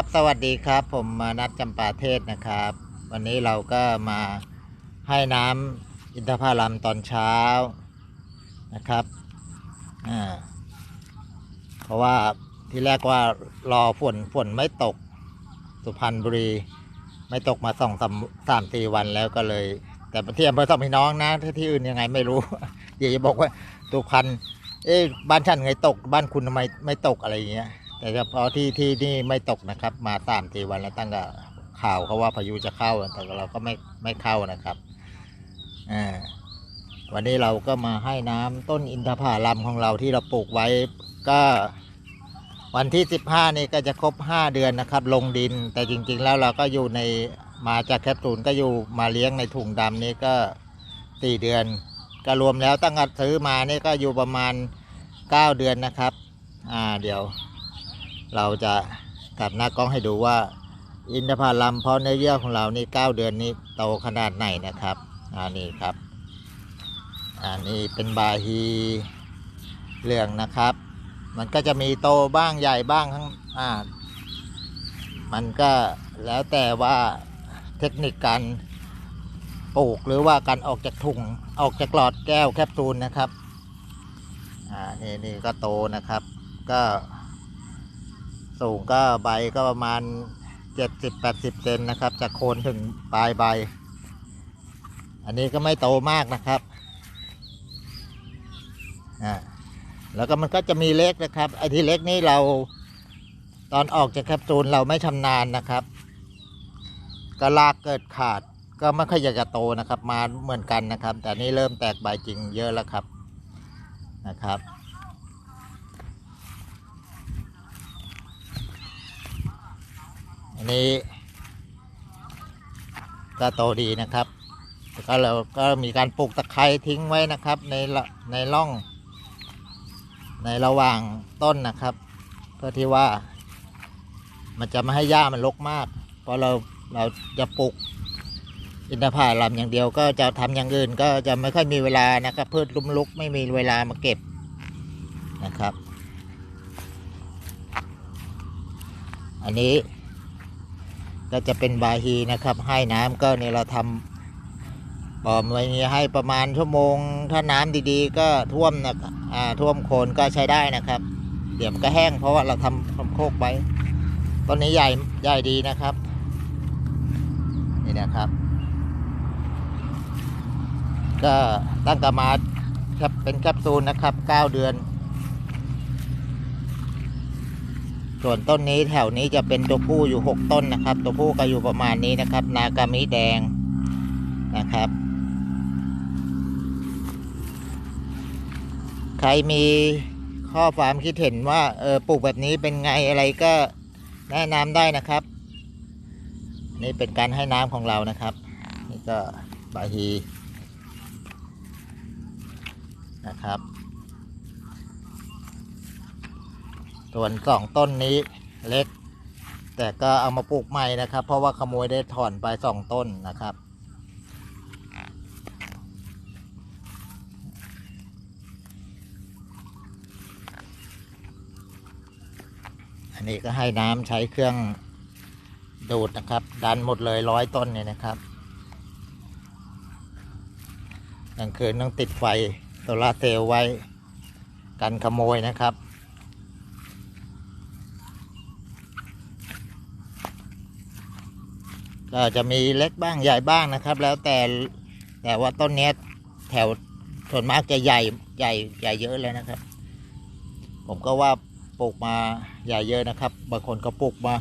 ครับสวัสดีครับ ผมมานัดจำปาเทศนะครับ วันนี้เราก็มาให้น้ำอินทผลัมตอนเช้านะครับอ่าเพราะว่าที่แรกว่ารอฝนฝนไม่ตกสุพรรณบุรี ไม่ตกมาสองสามสามสี่วันแล้วก็เลย แต่ที่อำเภอสองพี่น้องนะที่ที่อื่นยังไงไม่รู้เดี๋ยวจะบอกว่าสุพรรณเอ๊ะบ้านฉันไงตก บ้านคุณทำไมไม่ตกอะไรอย่างเงี้ย แต่เฉพาะที่ที่นี่ไม่ตกนะครับ มาสามสี่วันแล้วตั้งแต่ข่าวเขาว่าพายุจะเข้า แต่เราก็ไม่ไม่เข้านะครับอ่าวันนี้เราก็มาให้น้ำต้นอินทผลัมของเราที่เราปลูกไว้ก็วันที่สิบห้านี่ก็จะครบห้าเดือนนะครับ ลงดินแต่จริง ๆ แล้วเราก็อยู่ในมาจากแคปซูลก็อยู่มาเลี้ยงในถุงดำนี่ก็สี่เดือน ก็รวมแล้วตั้งแต่ซื้อมานี่ก็อยู่ประมาณเก้าเดือนนะครับ อ่าเดี๋ยว เราจะกลับหน้ากล้องให้ดูว่า อินทผลัมเพราะเนื้อเยื่อของเรานี่เก้าเดือนนี้โตขนาดไหนนะครับอ่านี่ครับอ่านี่เป็นบาฮีเหลืองนะครับ มันก็จะมีโตบ้างใหญ่บ้างทั้งอ่ามันก็แล้วแต่ว่าเทคนิคการปลูกหรือว่าการออกจากถุงออกจากหลอดแก้วแคปซูลนะครับ อ่า นี่นี่ก็โตนะครับ ก็ สูงก็ใบก็ประมาณเจ็ดสิบแปดสิบเซนนะครับ จากโคนถึงปลายใบ อันนี้ก็ไม่โตมากนะครับอ่าแล้วก็มันก็จะมีเล็กนะครับไอ้ที่เล็กนี่เราตอนออกจากแคปซูลเราไม่ชำนาญนะครับก็ลากเกิดขาดก็ไม่ค่อยอยากจะโตนะครับ มาเหมือนกันนะครับ แต่นี่เริ่มแตกใบจริงเยอะแล้วครับนะครับ อันนี้ ก็โตดีนะครับแล้วก็เราก็มีการปลูกตะไคร้ทิ้งไว้นะครับ ในในร่อง ในระหว่างต้นนะครับ เพื่อที่ว่า มันจะไม่ให้หญ้ามันรกมาก เพราะเราเราจะปลูกอินทผลัมอย่างเดียวก็จะทำอย่างอื่นก็จะไม่ค่อยมีเวลานะครับพืชลุ่มลุกไม่มีเวลามาเก็บนะครับ อันนี้ ก็จะเป็นบาฮีนะครับ ให้น้ำก็เนี่ยเราทำบ่อไว้นี้ให้ประมาณชั่วโมง ถ้าน้ำดีๆ ก็ท่วมนะครับอ่าท่วมโคนก็ใช้ได้นะครับ เดี๋ยวมันก็แห้งเพราะว่าเราทำทำโคกไว้ต้นนี้ใหญ่ใหญ่ดีนะครับ นี่นะครับ ก็ตั้งกมาครับเป็นแคปซูลนะครับ 9 เดือน ส่วนต้นนี้แถวนี้จะเป็นตัวผู้อยู่ 6 ต้นนะครับ ตัวผู้ก็อยู่ประมาณนี้นะครับ นากามิแดงนะครับ ใครมีข้อความคิดเห็นว่าเออปลูกแบบนี้เป็นไงอะไรก็แนะนำได้นะครับ นี่เป็นการให้น้ำของเรานะครับ นี่ก็บาฮีนะครับ ส่วนสองต้นนี้เล็ก แต่ก็เอามาปลูกใหม่นะครับ เพราะว่าขโมยได้ถอนไปสองต้นนะครับ อันนี้ก็ให้น้ำใช้เครื่องดูดนะครับ ดันหมดเลยร้อยต้นเนี่ยนะครับกลางคืนต้องติดไฟโซลาเซลล์ไว้กันขโมยนะครับ ก็จะมีเล็กบ้างใหญ่บ้างนะครับ แล้วแต่แต่ว่าต้นนี้แถวส่วนมากจะใหญ่ใหญ่ใหญ่เยอะเลยนะครับ ผมก็ว่าปลูกมาใหญ่เยอะนะครับ บางคนก็ปลูกมา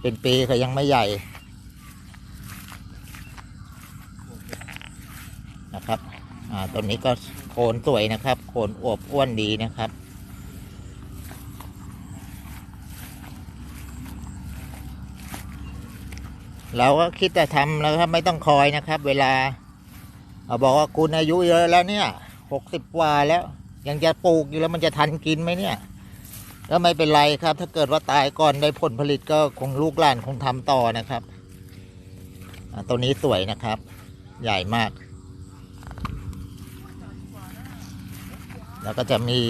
เป็นปีก็ยังไม่ใหญ่นะครับต้นนี้ก็โคนสวยนะครับ โคนอวบอ้วนดีนะครับ เราก็คิดจะทำแล้วครับไม่ต้องคอยนะครับ เวลาเอาบอกว่าคุณอายุเยอะแล้วเนี่ยหกสิบกว่าแล้ว ยังจะปลูกอยู่แล้วมันจะทันกินไหมเนี่ยก็ไม่เป็นไรครับ ถ้าเกิดว่าตายก่อนได้ผลผลิตก็คงลูกหลานคงทำต่อนะครับตัวนี้สวยนะครับ ใหญ่มาก แล้วก็จะมี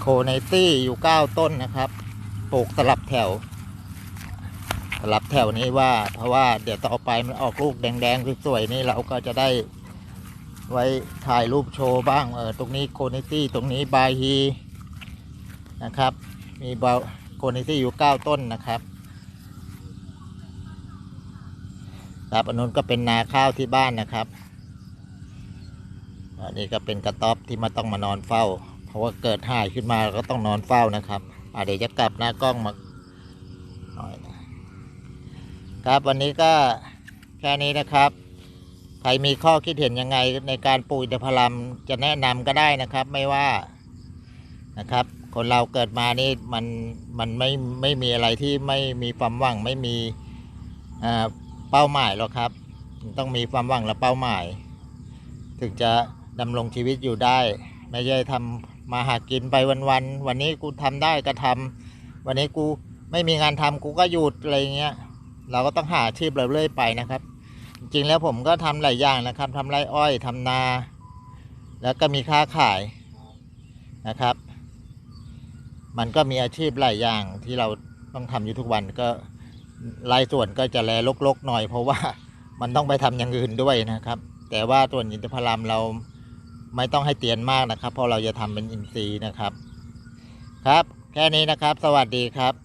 โคไนตี้อยู่เก้าต้นนะครับ ปลูกสลับแถว สลับแถวนี้ว่า เพราะว่าเดี๋ยวต่อไปมันออกลูกแดงๆสวยๆนี่เราก็จะได้ไว้ถ่ายรูปโชว์บ้างเออตรงนี้โคนิตี้ตรงนี้บายฮีนะครับ มีบาโคนิตี้อยู่เก้าต้นนะครับครับอันนู้นก็เป็นนาข้าวที่บ้านนะครับอันนี้ก็เป็นกระต๊อบที่มาต้องมานอนเฝ้า เพราะว่าเกิดหายขึ้นมาก็ต้องนอนเฝ้านะครับอะเดี๋ยวจะกลับหน้ากล้องมาหน่อยนะ ครับวันนี้ก็แค่นี้นะครับ ใครมีข้อคิดเห็นยังไงในการปลูกอินทผลัมจะแนะนำก็ได้นะครับ ไม่ว่านะครับ คนเราเกิดมานี่มันมันไม่ไม่มีอะไรที่ไม่มีความหวังไม่มีเป้าหมายหรอกครับ ต้องมีความหวังและเป้าหมาย ถึงจะดำรงชีวิตอยู่ได้ ไม่ใช่ทำมาหากินไปวันๆวันนี้กูทำได้ก็ทำวันนี้กูไม่มีงานทำกูก็หยุดอะไรเงี้ย เราก็ต้องหาอาชีพเราเรื่อยไปนะครับ จริงๆแล้วผมก็ทำหลายอย่างนะครับทำไรอ้อยทำนา แล้วก็มีค้าขายนะครับ มันก็มีอาชีพหลายอย่างที่เราต้องทำอยู่ทุกวันก็รายส่วนก็จะแลลกๆหน่อย เพราะว่ามันต้องไปทำอย่างอื่นด้วยนะครับ แต่ว่าส่วนอินทผลัมเราไม่ต้องให้เตียนมากนะครับ เพราะเราจะทำเป็นอินทรีย์นะครับ ครับ แค่นี้นะครับ สวัสดีครับ